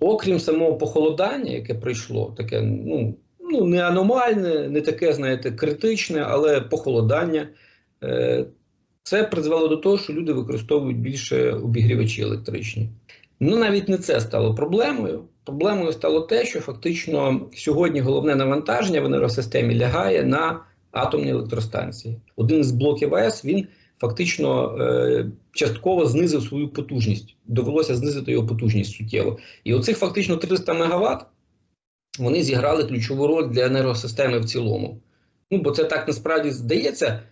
Окрім самого похолодання, яке прийшло, таке ну, ну не аномальне, не таке, знаєте, критичне, але похолодання. Е, це призвело до того, що люди використовують більше обігрівачі електричні. Ну навіть не це стало проблемою. Проблемою стало те, що фактично сьогодні головне навантаження в енергосистемі лягає на атомні електростанції. Один з блоків АЕС він фактично е, частково знизив свою потужність. Довелося знизити його потужність суттєво. І оцих фактично 300 МВт вони зіграли ключову роль для енергосистеми в цілому. Ну бо це так насправді здається.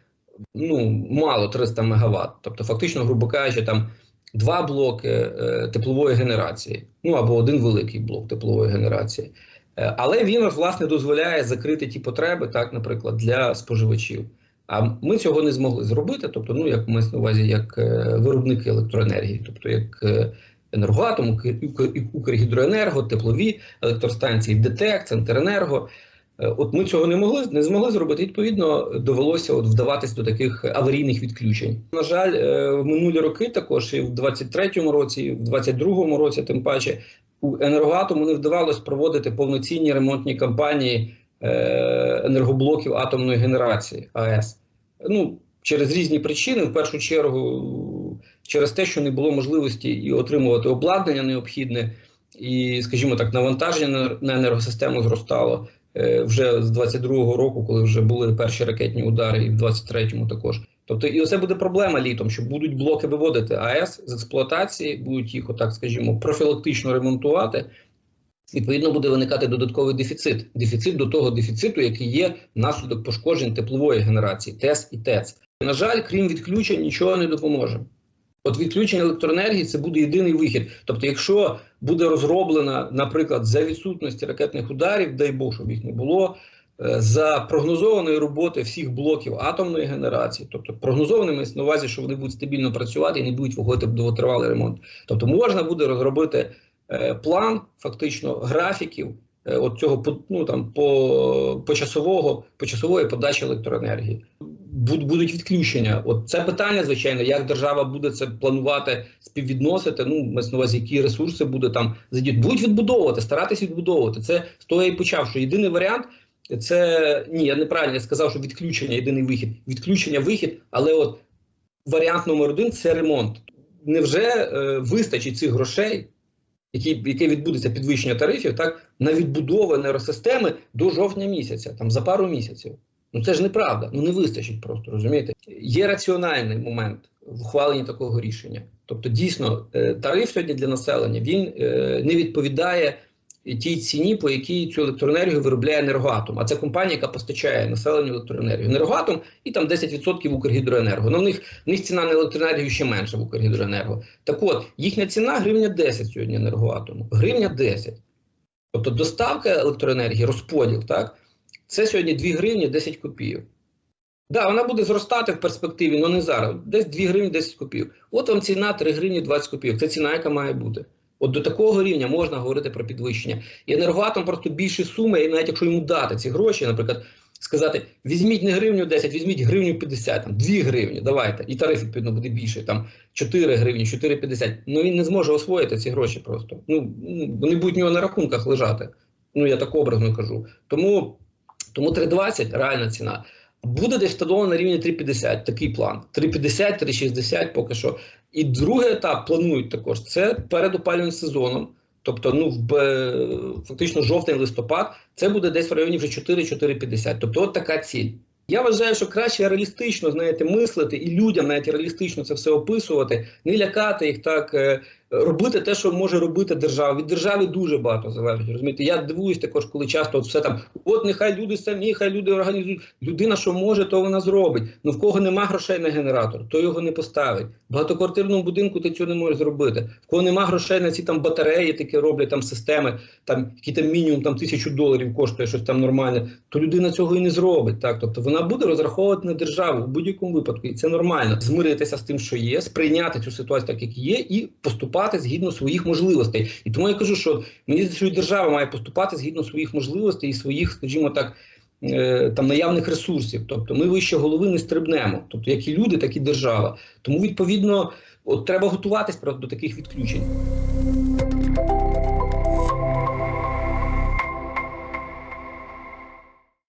Ну, мало 300 МВт. Тобто, фактично, грубо кажучи, там два блоки е, теплової генерації, ну або один великий блок теплової генерації. Е, але він власне дозволяє закрити ті потреби, так, наприклад, для споживачів. А ми цього не змогли зробити. Тобто, ну як ми на увазі, як е, виробники електроенергії, тобто як е, енергоатом, Укргідроенерго, теплові електростанції, ДТЕК, Центренерго. Е, От ми цього не могли не змогли зробити. Відповідно, довелося от вдаватись до таких аварійних відключень. На жаль, в минулі роки також і в 23-му році, і в 22-му році, тим паче, у енергоатому не вдавалось проводити повноцінні ремонтні кампанії енергоблоків атомної генерації АЕС. Ну через різні причини, в першу чергу, через те, що не було можливості і отримувати обладнання необхідне, і, скажімо так, навантаження на- енергосистему зростало е, вже з 22-го року, коли вже були перші ракетні удари, і в 23-му також. Тобто, і оце буде проблема літом, що будуть блоки виводити АЕС з експлуатації, будуть їх, отак скажімо, профілактично ремонтувати. Відповідно, буде виникати додатковий дефіцит. Дефіцит до того дефіциту, який є внаслідок пошкоджень теплової генерації, ТЕС і ТЕЦ. На жаль, крім відключень, нічого не допоможе. От відключення електроенергії це буде єдиний вихід. Тобто, якщо буде розроблена, наприклад, за відсутності ракетних ударів, дай Бог, щоб їх не було, е, за прогнозованої роботи всіх блоків атомної генерації, тобто прогнозованими на увазі, що вони будуть стабільно працювати і не будуть виходити в довготривалий ремонт. Тобто можна буде розробити план, фактично графіків е, от цього ну, там, по, почасового, почасової подачі електроенергії. Будуть відключення. От це питання, звичайно, як держава буде це планувати, співвідносити. Ну, мається на увазі, які ресурси буде там задіяти. Будуть відбудовувати, старатись відбудовувати. Це з того я і почав, що єдиний варіант це ні, я неправильно сказав, що відключення єдиний вихід. Відключення вихід, але от варіант номер один це ремонт. Невже е, вистачить цих грошей, які, яке відбудеться підвищення тарифів, так на відбудову енергосистеми до жовтня місяця, там за пару місяців? Ну це ж неправда. Ну не вистачить просто розумієте. Є раціональний момент в ухваленні такого рішення. Тобто, дійсно, е, тариф сьогодні для населення він е, не відповідає тій ціні, по якій цю електроенергію виробляє енергоатом. А це компанія, яка постачає населенню електроенергію. Енергоатом і там 10% Укргідроенерго. Ну, в них, в них ціна на електроенергію ще менша в Укргідроенерго. Так от, їхня ціна гривня 10 сьогодні енергоатому. Гривня 10. Тобто доставка електроенергії, розподіл, так? Це сьогодні 2 гривні 10 копійок. Так, да, вона буде зростати в перспективі, але не зараз. Десь 2 гривні 10 копійок. От вам ціна 3 гривні 20 копійок. Це ціна, яка має бути. От до такого рівня можна говорити про підвищення. І енергоатом просто більші суми, і навіть якщо йому дати ці гроші, наприклад, сказати: візьміть не гривню 10, візьміть гривню 50, там 2 гривні, давайте. І тариф відповідно буде більше, там 4 гривні, 4,50. Ну він не зможе освоїти ці гроші просто. Ну ну, вони будуть в нього на рахунках лежати. Ну я так образно кажу. Тому, тому 3,20 реальна ціна. Буде десь встановлено на рівні 3,50, такий план. 3,50, 3,60 поки що. І другий етап планують також це перед опалювальним сезоном. Тобто, ну в фактично жовтень-листопад, це буде десь в районі вже 4-4,50. Тобто, от така ціль. Я вважаю, що краще реалістично знаєте, мислити і людям навіть реалістично це все описувати, не лякати їх так, е, робити те, що може робити держава. Від держави дуже багато залежить. Розумієте, я дивуюсь також, коли часто от все там, от нехай люди самі, хай люди організують. Людина, що може, то вона зробить. Ну в кого нема грошей на генератор, то його не поставить. В багатоквартирному будинку ти цього не можеш зробити. В кого нема грошей на ці там батареї, такі роблять там системи, там які там мінімум там тисячу доларів коштує щось там нормальне, то людина цього і не зробить. Так, тобто вона буде розраховувати на державу в будь-якому випадку, і це нормально. Змиритися з тим, що є, сприйняти цю ситуацію так, як є, і поступати згідно своїх можливостей. І тому я кажу, що мені що держава має поступати згідно своїх можливостей і своїх, скажімо так. е, Там наявних ресурсів, тобто ми вище голови не стрибнемо, тобто як і люди, так і держава. Тому відповідно, от треба готуватись правда, до таких відключень.